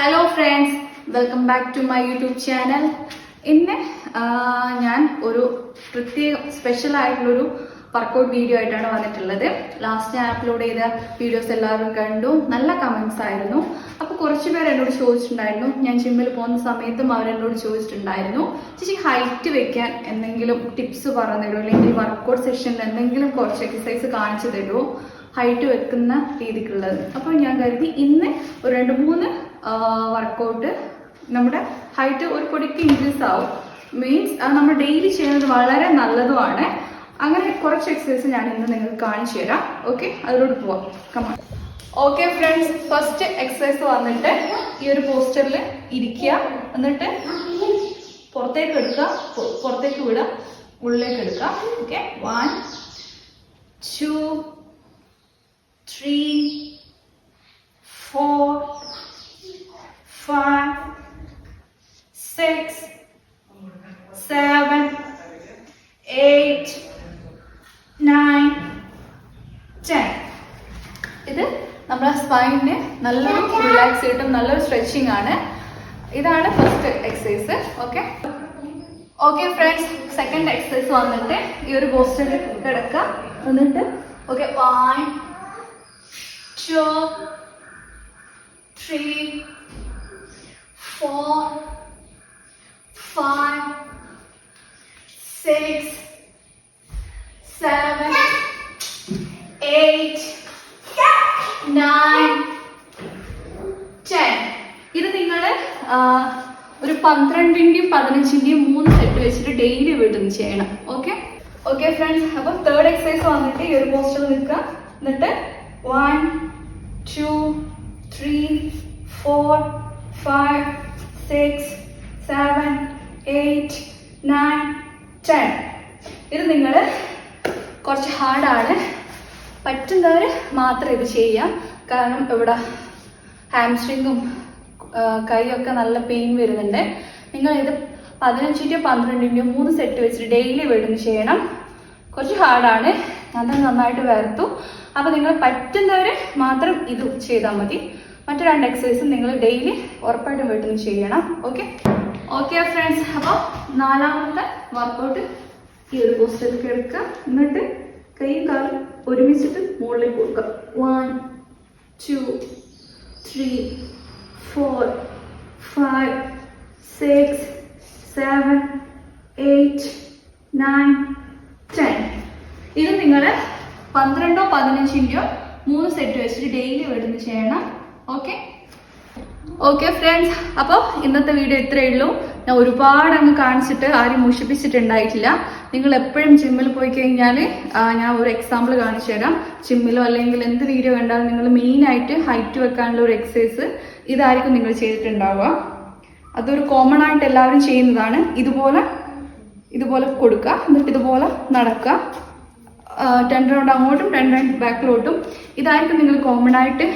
Hello friends welcome back to my YouTube channel ഇന്ന് ഞാൻ ഒരു പ്രത്യേക സ്പെഷ്യൽ ആയിട്ടുള്ളൊരു വർക്കൗട്ട് വീഡിയോ ആയിട്ടാണ് വന്നിട്ടുള്ളത്. ലാസ്റ്റ് ഞാൻ അപ്ലോഡ് ചെയ്ത വീഡിയോസ് എല്ലാവരും കണ്ടു. നല്ല കമൻസ് ആയിരുന്നു. അപ്പോൾ കുറച്ച് പേർ എന്നോട് ചോദിച്ചിട്ടുണ്ടായിരുന്നു. ഞാൻ ജിമ്മിൽ പോകുന്ന സമയത്തും അവരെന്നോട് ചോദിച്ചിട്ടുണ്ടായിരുന്നു. ചേച്ചി ഹൈറ്റ് വെക്കാൻ എന്തെങ്കിലും ടിപ്സ് പറഞ്ഞു തരുമോ അല്ലെങ്കിൽ വർക്കൗട്ട് സെഷനിൽ എന്തെങ്കിലും കുറച്ച് എക്സസൈസ് കാണിച്ചു തരുമോ? ഹൈറ്റ് വെക്കുന്ന രീതിക്കുള്ളത്. അപ്പോൾ ഞാൻ കരുതി ഇന്ന് ഒരു രണ്ട് മൂന്ന് വർക്കൗട്ട് നമ്മുടെ ഹൈറ്റ് ഒരു പൊടിക്ക് ഇൻക്രീസ് ആവും. മീൻസ് അത് നമ്മൾ ഡെയിലി ചെയ്യുന്നത് വളരെ നല്ലതുമാണ്. അങ്ങനെ കുറച്ച് എക്സസൈസ് ഞാൻ ഇന്ന് നിങ്ങൾക്ക് കാണിച്ചു തരാം. ഓക്കെ അതിലോട്ട് പോവാം. കമാ ഓക്കെ ഫ്രണ്ട്സ് ഫസ്റ്റ് എക്സസൈസ് വന്നിട്ട് ഈ ഒരു പോസ്റ്ററിൽ ഇരിക്കുക. എന്നിട്ട് പുറത്തേക്ക് എടുക്കുക. പുറത്തേക്ക് വിടുക. ഉള്ളിലേക്ക് എടുക്കുക. Okay one two three four, five, six, seven, eight, nine, ten. ഇത് നമ്മുടെ സ്പൈനെ നല്ലൊരു റിലാക്സ് കിട്ടും നല്ലൊരു സ്ട്രെച്ചിങ് ആണ്. ഇതാണ് first exercise okay okay friends second exercise വന്നിട്ട് ഈ ഒരു പോസ്റ്ററിൽ കിടക്കുക. എന്നിട്ട് okay one six, seven, eight, nine, ten. ഇത് നിങ്ങൾ ഒരു പന്ത്രണ്ടിന്റെയും പതിനഞ്ചിന്റെയും മൂന്ന് സെറ്റ് വെച്ചിട്ട് ഡെയിലി വീട്ടിൽ നിന്ന് ചെയ്യണം. ഓക്കെ ഓക്കെ ഫ്രണ്ട്സ് അപ്പൊ തേർഡ് എക്സസൈസ് വന്നിട്ട് ഈ ഒരു പോസ്റ്റർ നിൽക്കുക. എന്നിട്ട് one two three four five six seven eight nine ten ഇത് നിങ്ങൾ കുറച്ച് ഹാർഡാണ് പറ്റുന്നവർ മാത്രം ഇത് ചെയ്യാം. കാരണം ഇവിടെ ഹാംസ്ട്രിങ്ങും കൈയൊക്കെ നല്ല പെയിൻ വരുന്നുണ്ട്. നിങ്ങൾ ഇത് പതിനഞ്ചിന്റെയോ പന്ത്രണ്ടിന്റെയോ മൂന്ന് സെറ്റ് വെച്ചിട്ട് ഡെയിലി വീട്ടിൽ ചെയ്യണം. കുറച്ച് ഹാർഡാണ് തന്നെ നന്നായിട്ട് വരത്തു. അപ്പോൾ നിങ്ങൾ പറ്റുന്നവർ മാത്രം ഇത് ചെയ്താൽ മതി. മറ്റു രണ്ട് എക്സസൈസും നിങ്ങൾ ഡെയിലി ഉറപ്പായിട്ടും വീട്ടിൽ നിന്ന് ചെയ്യണം. ഓക്കെ ഓക്കെ ഫ്രണ്ട്സ് അപ്പോൾ നാലാമത്തെ വർക്കൗട്ട് ഈ ഒരു പോസ്റ്ററിലേക്ക് എടുക്കുക. എന്നിട്ട് കൈയും കാലും ഒരുമിച്ചിട്ട് മുകളിലേക്ക് കൊടുക്കുക. One two three four five six seven eight nine ten ഇത് നിങ്ങൾ പന്ത്രണ്ടോ പതിനഞ്ചിന്റെയോ മൂന്ന് സെറ്റ് വെച്ചിട്ട് ഡെയിലി വീട്ടിൽ ചെയ്യണം. ഓക്കെ ഓക്കെ ഫ്രണ്ട്സ് അപ്പോൾ ഇന്നത്തെ വീഡിയോ ഇത്രയേ ഉള്ളൂ. ഞാൻ ഒരുപാട് അങ്ങ് കാണിച്ചിട്ട് ആരും മുഷിപ്പിച്ചിട്ടുണ്ടായിട്ടില്ല നിങ്ങൾ എപ്പോഴും ജിമ്മിൽ പോയി കഴിഞ്ഞാൽ ഞാൻ ഒരു എക്സാമ്പിൾ കാണിച്ചു തരാം. ജിമ്മിലോ അല്ലെങ്കിൽ എന്ത് വീഡിയോ കണ്ടാലും നിങ്ങൾ മെയിനായിട്ട് ഹൈറ്റ് വെക്കാനുള്ള ഒരു എക്സസൈസ് ഇതായിരിക്കും നിങ്ങൾ ചെയ്തിട്ടുണ്ടാവുക. അതൊരു കോമൺ ആയിട്ട് എല്ലാവരും ചെയ്യുന്നതാണ്. ഇതുപോലെ ഇതുപോലെ കൊടുക്കുക. എന്നിട്ട് ഇതുപോലെ നടക്കുക. ടെൻ റൗണ്ട് അങ്ങോട്ടും ടെൻ റൗണ്ട് ബാക്കിലോട്ടും ഇതായിരിക്കും നിങ്ങൾ കോമൺ ആയിട്ട്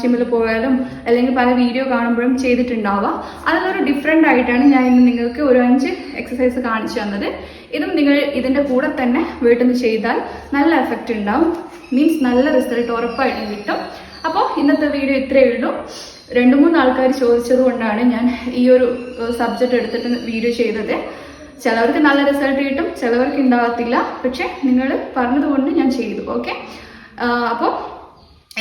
ജിമ്മിൽ പോയാലും അല്ലെങ്കിൽ പല വീഡിയോ കാണുമ്പോഴും ചെയ്തിട്ടുണ്ടാവുക. അതിലൊരു ഡിഫറെന്റ് ആയിട്ടാണ് ഞാൻ ഇന്ന് നിങ്ങൾക്ക് ഒരു അഞ്ച് എക്സസൈസ് കാണിച്ചു തന്നത്. ഇതും നിങ്ങൾ ഇതിന്റെ കൂടെ തന്നെ വീട്ടിൽ നിന്ന് ചെയ്താൽ നല്ല എഫക്റ്റ് ഉണ്ടാവും. മീൻസ് നല്ല റിസൾട്ട് ഉറപ്പായിട്ടും കിട്ടും. അപ്പോൾ ഇന്നത്തെ വീഡിയോ ഇത്രയേ ഉള്ളൂ. രണ്ട് മൂന്ന് ആൾക്കാർ ചോദിച്ചത് കൊണ്ടാണ് ഞാൻ ഈ ഒരു സബ്ജക്റ്റ് എടുത്തിട്ട് വീഡിയോ ചെയ്തത്. ചിലവർക്ക് നല്ല റിസൾട്ട് കിട്ടും ചിലവർക്ക് ഉണ്ടാകത്തില്ല. പക്ഷെ നിങ്ങൾ പറഞ്ഞതുകൊണ്ട് ഞാൻ ചെയ്തു ഓക്കെ അപ്പോൾ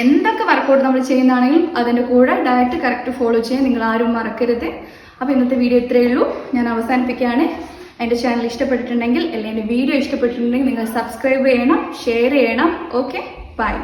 എന്തൊക്കെ വർക്കൗട്ട് നമ്മൾ ചെയ്യുന്നതാണെങ്കിലും അതിന്റെ കൂടെ ഡയറ്റ് കറക്റ്റ് ഫോളോ ചെയ്യാൻ നിങ്ങൾ ആരും മറക്കരുത്. അപ്പോൾ ഇന്നത്തെ വീഡിയോ ഇത്രയേ ഉള്ളൂ. ഞാൻ അവസാനിപ്പിക്കുകയാണ്. എന്റെ ചാനൽ ഇഷ്ടപ്പെട്ടിട്ടുണ്ടെങ്കിൽ അല്ലെങ്കിൽ എന്റെ വീഡിയോ ഇഷ്ടപ്പെട്ടിട്ടുണ്ടെങ്കിൽ നിങ്ങൾ സബ്സ്ക്രൈബ് ചെയ്യണം ഷെയർ ചെയ്യണം ഓക്കെ ബൈ